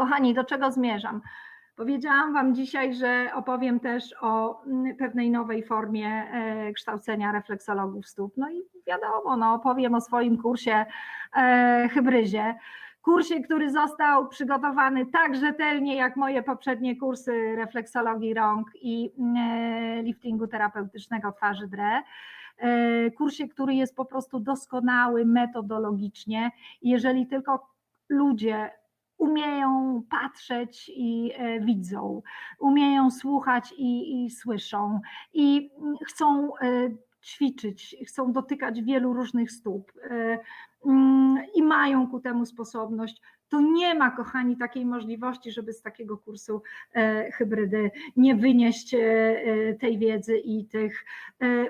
Kochani, do czego zmierzam? Powiedziałam Wam dzisiaj, że opowiem też o mm, pewnej nowej formie e, kształcenia refleksologów stóp. No i wiadomo, no, opowiem o swoim kursie e, hybryzie. Kursie, który został przygotowany tak rzetelnie jak moje poprzednie kursy refleksologii rąk i e, liftingu terapeutycznego twarzy DRE kursie, który jest po prostu doskonały metodologicznie. Jeżeli tylko ludzie umieją patrzeć i e, widzą, umieją słuchać i, i słyszą i chcą e, ćwiczyć, chcą dotykać wielu różnych stóp. E, i mają ku temu sposobność, to nie ma, kochani, takiej możliwości, żeby z takiego kursu hybrydy nie wynieść tej wiedzy i tych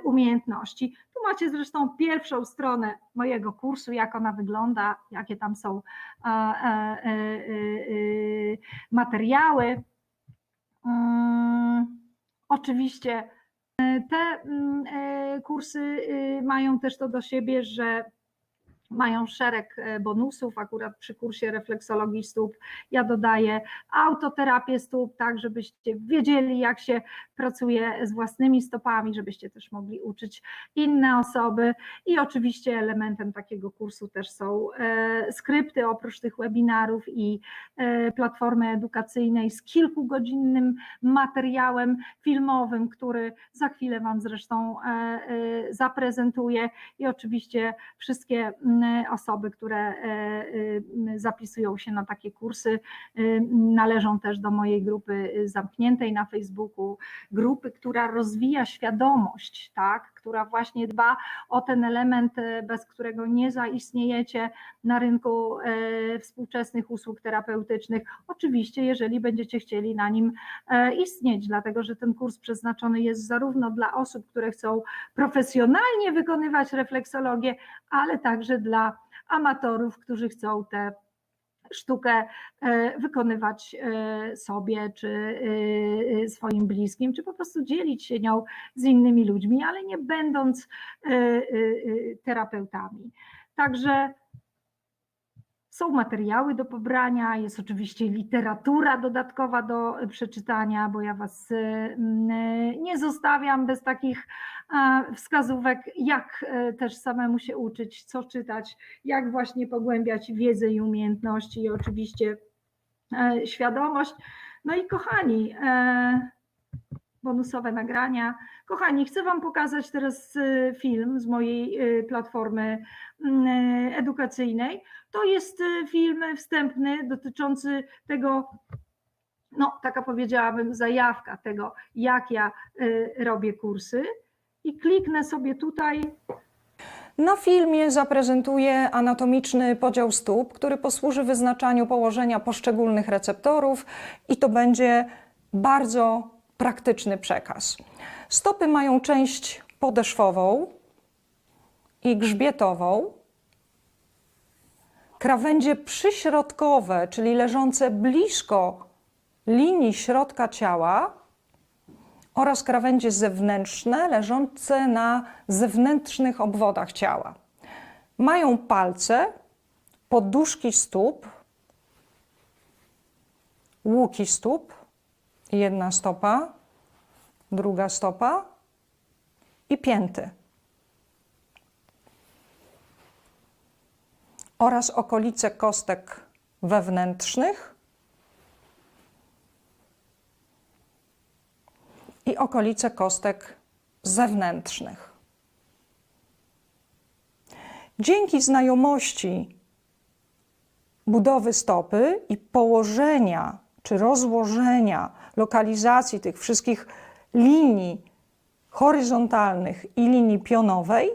umiejętności. Tu macie zresztą pierwszą stronę mojego kursu, jak ona wygląda, jakie tam są e, e, e, materiały. Mm, oczywiście te mm, kursy mają też to do siebie, że mają szereg e, bonusów, akurat przy kursie refleksologii stóp ja dodaję autoterapię stóp, tak żebyście wiedzieli jak się pracuje z własnymi stopami, żebyście też mogli uczyć inne osoby. I oczywiście elementem takiego kursu też są e, skrypty oprócz tych webinarów i e, platformy edukacyjnej z kilkugodzinnym materiałem filmowym, który za chwilę Wam zresztą zaprezentuję. I oczywiście wszystkie osoby, które e, e, zapisują się na takie kursy, e, należą też do mojej grupy zamkniętej na Facebooku, grupy, która rozwija świadomość, tak, która właśnie dba o ten element, bez którego nie zaistniejecie na rynku współczesnych usług terapeutycznych. Oczywiście, jeżeli będziecie chcieli na nim istnieć, dlatego że ten kurs przeznaczony jest zarówno dla osób, które chcą profesjonalnie wykonywać refleksologię, ale także dla amatorów, którzy chcą tę sztukę e, wykonywać e, sobie, czy e, swoim bliskim, czy po prostu dzielić się nią z innymi ludźmi, ale nie będąc terapeutami. Także są materiały do pobrania, jest oczywiście literatura dodatkowa do przeczytania, bo ja Was nie zostawiam bez takich wskazówek, jak e, też samemu się uczyć, co czytać, jak właśnie pogłębiać wiedzę i umiejętności i oczywiście e, świadomość. No i kochani, e, bonusowe nagrania. Kochani, chcę Wam pokazać teraz film z mojej platformy edukacyjnej. To jest film wstępny dotyczący tego, no taka powiedziałabym, zajawka tego, jak ja robię kursy i kliknę sobie tutaj. Na filmie zaprezentuję anatomiczny podział stóp, który posłuży wyznaczaniu położenia poszczególnych receptorów i to będzie bardzo praktyczny przekaz. Stopy mają część podeszwową i grzbietową, krawędzie przyśrodkowe, czyli leżące blisko linii środka ciała, oraz krawędzie zewnętrzne leżące na zewnętrznych obwodach ciała. Mają palce, poduszki stóp, łuki stóp, jedna stopa, druga stopa i pięty. Oraz okolice kostek wewnętrznych i okolice kostek zewnętrznych. Dzięki znajomości budowy stopy i położenia czy rozłożenia lokalizacji tych wszystkich linii horyzontalnych i linii pionowej,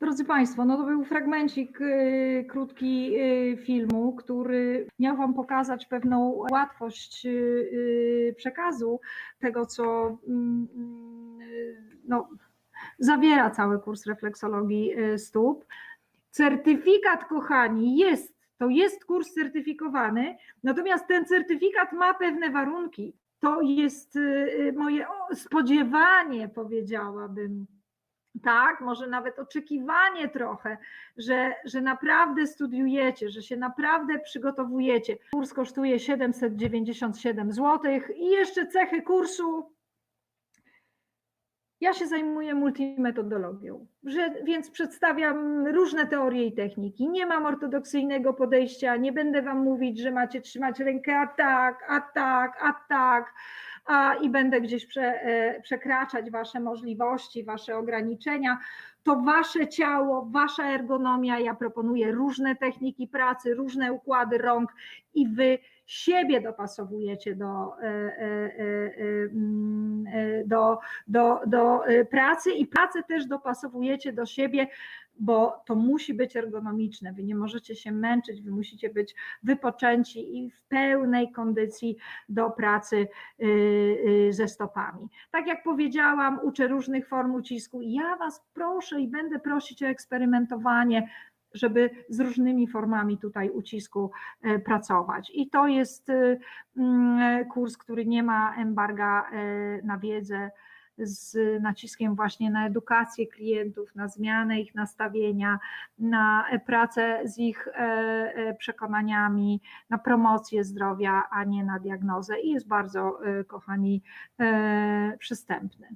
Drodzy Państwo, no to był fragmencik y, krótki y, filmu, który miał Wam pokazać pewną łatwość y, przekazu tego, co mm, no, zawiera cały kurs refleksologii stóp. Certyfikat, kochani, jest, to jest kurs certyfikowany, natomiast ten certyfikat ma pewne warunki. To jest moje spodziewanie, powiedziałabym tak, może nawet oczekiwanie trochę, że, że naprawdę studiujecie, że się naprawdę przygotowujecie. Kurs kosztuje 797 zł i jeszcze cechy kursu. Ja się zajmuję multimetodologią, że, więc przedstawiam różne teorie i techniki. Nie mam ortodoksyjnego podejścia, nie będę Wam mówić, że macie trzymać rękę a tak, a tak, a tak, a, i będę gdzieś prze, e, przekraczać Wasze możliwości, Wasze ograniczenia. To Wasze ciało, Wasza ergonomia. Ja proponuję różne techniki pracy, różne układy rąk i Wy siebie dopasowujecie do, e, e, do, do, do pracy i pracę też dopasowujecie do siebie, bo to musi być ergonomiczne. Wy nie możecie się męczyć, wy musicie być wypoczęci i w pełnej kondycji do pracy ze stopami. Tak jak powiedziałam, uczę różnych form ucisku. Ja Was proszę i będę prosić o eksperymentowanie żeby z różnymi formami tutaj ucisku pracować. I to jest kurs, który nie ma embarga na wiedzę, z naciskiem właśnie na edukację klientów, na zmianę ich nastawienia, na pracę z ich przekonaniami, na promocję zdrowia, a nie na diagnozę i jest bardzo, kochani, przystępny.